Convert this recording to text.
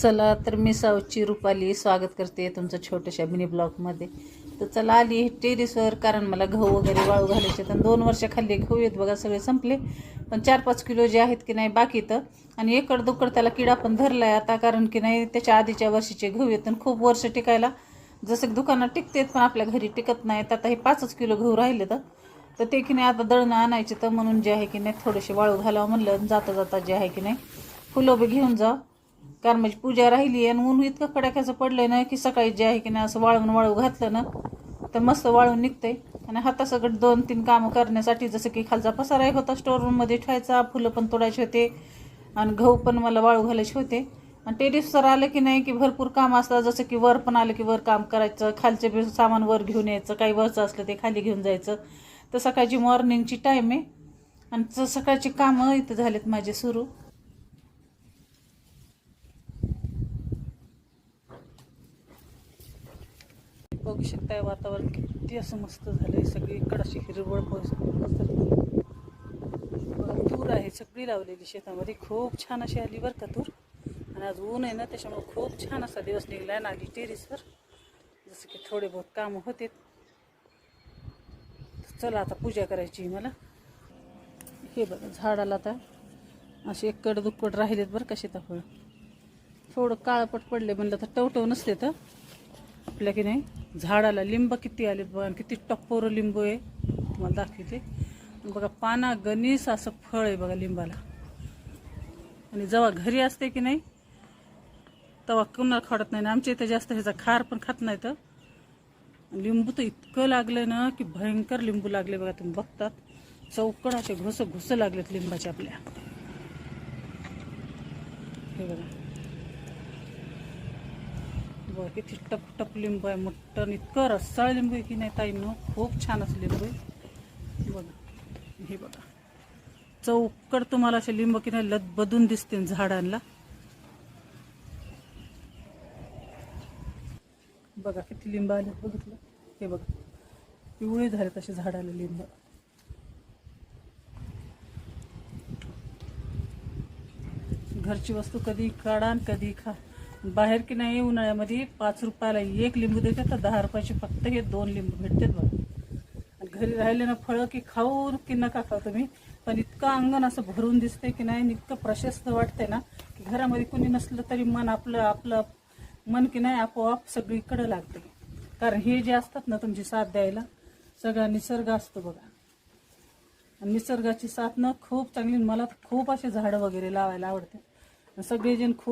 चला तर मी सावची रुपाली स्वागत करते तुमचं छोट्याशा मिनी ब्लॉगमध्ये तर चला आली टेरिसवर कारण मला गहू वगैरे वाळू घालायचे तर दोन वर्ष खाल्ले गहू आहेत बघा सगळे संपले. पण चार पाच किलो जे आहेत की नाही बाकी तर आणि एकड दुकड त्याला किडा पण धरला आहे आता कारण की नाही त्याच्या आधीच्या वर्षीचे गहू आहेत. आणि खूप वर्ष टिकायला जसं की दुकानात टिकतेत पण आपल्या घरी टिकत नाहीत. आता हे पाचच किलो गहू राहिले तर. तर ते की नाही आता दळणं आणायचे तर म्हणून जे आहे की नाही थोडेसे वाळू घालावं म्हणलं. जाता जाता जे आहे की नाही फुलं बी घेऊन जा कारण माझी पूजा राहिली आणि ऊन इतकं कडाक्याचं पडलं ना की सकाळी जे आहे की नाही असं वाळवून वाळू घातलं ना तर मस्त वाळून निघतंय. आणि हातासकट दोन तीन कामं करण्यासाठी जसं की खालचा पसारा एक होता स्टोर रूममध्ये ठेवायचा फुलं पण तोडायचे होते आणि गहू पण मला वाळू घालायचे होते. आणि टेरिसवर आलं की नाही की भरपूर काम असतात जसं की वर पण आलं की वर काम करायचं खालचे बी सामान वर घेऊन यायचं काही वरचं असलं ते खाली घेऊन जायचं. तर सकाळची मॉर्निंगची टाईम आहे. आणि सकाळची कामं इथं झालेत माझे सुरू. बघू शकताय वातावरण किती असं मस्त झालंय. सगळीकडे अशी हिरवळ तूर आहे. सगळी लावलेली शेतामध्ये. खूप छान अशी आली बरं का तूर. आणि आज ऊन आहे ना त्याच्यामुळे खूप छान असा दिवस निघला ना आली टेरिसवर. जसं की थोडे बहुत कामं होते. चला आता पूजा करायची आहे मला. हे बघा झाडाला आता असे एकड दुक्कड राहिलेत बरं का शेताफळ. थोडं काळपट पडले म्हणलं तर टवटव नसते तर. आपल्या की नाही? झाडाला लिंब किती आले बघा आणि किती टप्पोर लिंबू आहे. तुम्हाला दाखवते. बघा पाना गणेश असं फळ आहे बघा लिंबाला. आणि जेव्हा घरी असते की नाही तेव्हा कुणाला खाडत नाही. आमच्या इथे जास्त ह्याचा खार पण खात नाही तर लिंबू तर इतकं लागलं ना की भयंकर लिंबू लागले बघा तुम्ही बघतात. चौकड असे घुस घुस लागलेत लिंबाचे आपल्या. हे बघा. बघा किती टप टप लिंबू आहे. मोठं इतकं रस्साळ लिंबू आहे की नाही ताई मग खूप छान असं लिंबू आहे. बघा. हे बघा. चौकड तुम्हाला असे लिंबू की नाही लदबदून दिसतील झाडांना. बघा किती लिंब आले. बघितलं? हे बघा. पिवळे झाले तसे झाडाला लिंब. घरची वस्तू कधी काढा कधी खा. बाहेर की नाही उन्हाळ्यामध्ये पाच रुपयाला एक लिंबू देतात तर दहा रुपयाचे फक्त हे दोन लिंबू भेटतात बघा. घरी राहिले ना फळं की खाऊ की नका खाऊ तुम्ही पण इतकं अंगण असं भरून दिसते की नाही इतकं प्रशस्त वाटतंय ना की घरामध्ये कुणी नसलं तरी मन आपलं आपलं मन की नाही आपोआप सगळीकडं लागते कारण हे जे असतात ना तुमची साथ द्यायला सगळा निसर्ग असतो बघा. आणि निसर्गाची साथ ना खूप चांगली मला खूप असे झाडं वगैरे लावायला आवडते. सगळेजण खूप